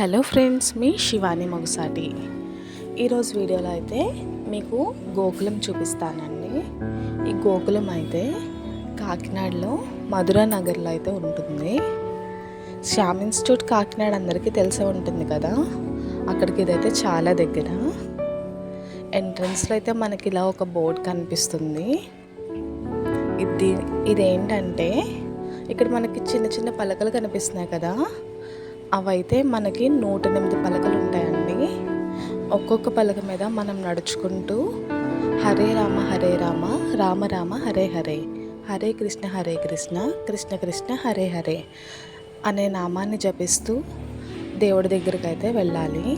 Hello friends మీ శివాని మొగసాటి. ఈరోజు వీడియోలో అయితే మీకు గోకులం చూపిస్తానండి. ఈ గోకులం అయితే కాకినాడలో మధురా నగర్లో అయితే ఉంటుంది. శ్యామ్ ఇన్స్టిట్యూట్ కాకినాడ అందరికీ తెలిసే ఉంటుంది కదా. అక్కడికి ఇదైతే చాలా దగ్గర. ఎంట్రన్స్లో అయితే మనకి ఇలా ఒక బోర్డ్ కనిపిస్తుంది. ఇది ఇదేంటంటే ఇక్కడ మనకి చిన్న చిన్న పలకలు కనిపిస్తున్నాయి కదా. అవైతే మనకి నూట ఎనిమిది పలకలు ఉంటాయండి ఒక్కొక్క పలక మీద మనం నడుచుకుంటూ హరే రామ హరే రామ రామ రామ హరే హరే హరే కృష్ణ హరే కృష్ణ కృష్ణ కృష్ణ హరే హరే అనే నామాన్ని జపిస్తూ దేవుడి దగ్గరికి అయితే వెళ్ళాలి.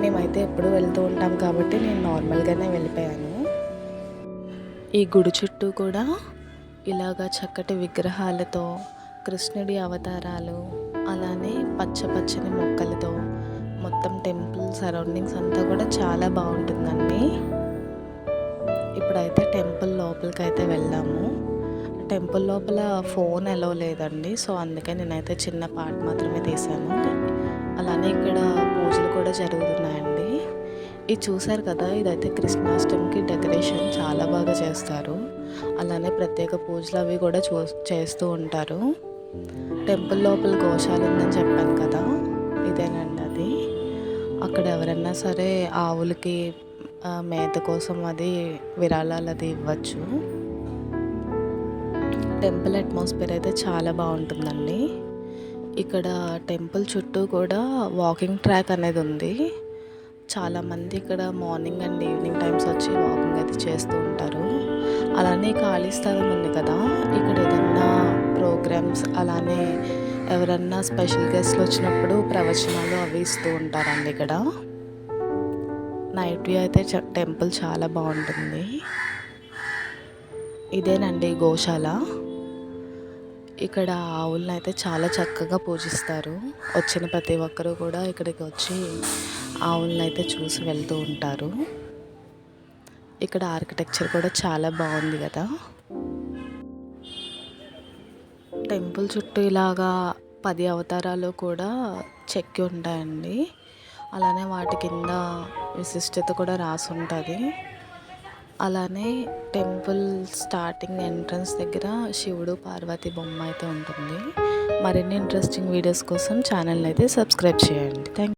మేమైతే ఎప్పుడు వెళ్తూ ఉంటాం కాబట్టి నేను నార్మల్గానే వెళ్ళిపోయాను. ఈ గుడి చుట్టూ కూడా ఇలాగా చక్కటి విగ్రహాలతో కృష్ణుడి అవతారాలు అలానే పచ్చ పచ్చని మొక్కలతో మొత్తం టెంపుల్ సరౌండింగ్స్ అంతా కూడా చాలా బాగుంటుందండి. ఇప్పుడైతే టెంపుల్ లోపలికి అయితే వెళ్ళాము. టెంపుల్ లోపల ఫోన్ ఎలా లేదండి. సో అందుకే నేనైతే చిన్న పార్ట్ మాత్రమే తీశాను అలానే ఇక్కడ పూజలు కూడా జరుగుతున్నాయండి. ఇది చూసారు కదా ఇదైతే కృష్ణాష్టమికి డెకరేషన్ చాలా బాగా చేస్తారు. అలానే ప్రత్యేక పూజలు అవి కూడా చూ చేస్తూ ఉంటారు. టెంపుల్ లోపల గోశాల ఉందని చెప్పాను కదా ఇదేనండి అది. అక్కడ ఎవరన్నా సరే ఆవులకి మేత కోసం అది విరాళాలు అది ఇవ్వచ్చు. టెంపుల్ అట్మాస్ఫియర్ అయితే చాలా బాగుంటుందండి. ఇక్కడ టెంపుల్ చుట్టూ కూడా వాకింగ్ ట్రాక్ అనేది ఉంది. చాలామంది ఇక్కడ మార్నింగ్ అండ్ ఈవినింగ్ టైమ్స్ వచ్చి వాకింగ్ అది చేస్తూ ఉంటారు. అలానే ఖాళీ స్థలం ఉంది కదా ప్రోగ్రామ్స్ అలానే ఎవరన్నా స్పెషల్ గెస్ట్లు వచ్చినప్పుడు ప్రవచనాలు అవి ఇస్తూ ఉంటారండి ఇక్కడ. నైట్ వ్యూ అయితే టెంపుల్ చాలా బాగుంటుంది. ఇదేనండి గోశాల. ఇక్కడ ఆవులను అయితే చాలా చక్కగా పూజిస్తారు. వచ్చిన ప్రతి ఒక్కరూ కూడా ఇక్కడికి వచ్చి ఆవులను అయితే చూసి వెళ్తూ ఉంటారు. ఇక్కడ ఆర్కిటెక్చర్ కూడా చాలా బాగుంది కదా. టెంపుల్ చుట్టూ ఇలాగా పది అవతారాలు కూడా చెక్కి ఉంటాయండి. అలానే వాటి కింద విశిష్టత కూడా రాసి ఉంటుంది. అలానే టెంపుల్ స్టార్టింగ్ ఎంట్రన్స్ దగ్గర శివుడు పార్వతి బొమ్మ అయితే ఉంటుంది. మరిన్ని ఇంట్రెస్టింగ్ వీడియోస్ కోసం ఛానల్ అయితే సబ్స్క్రైబ్ చేయండి. థ్యాంక్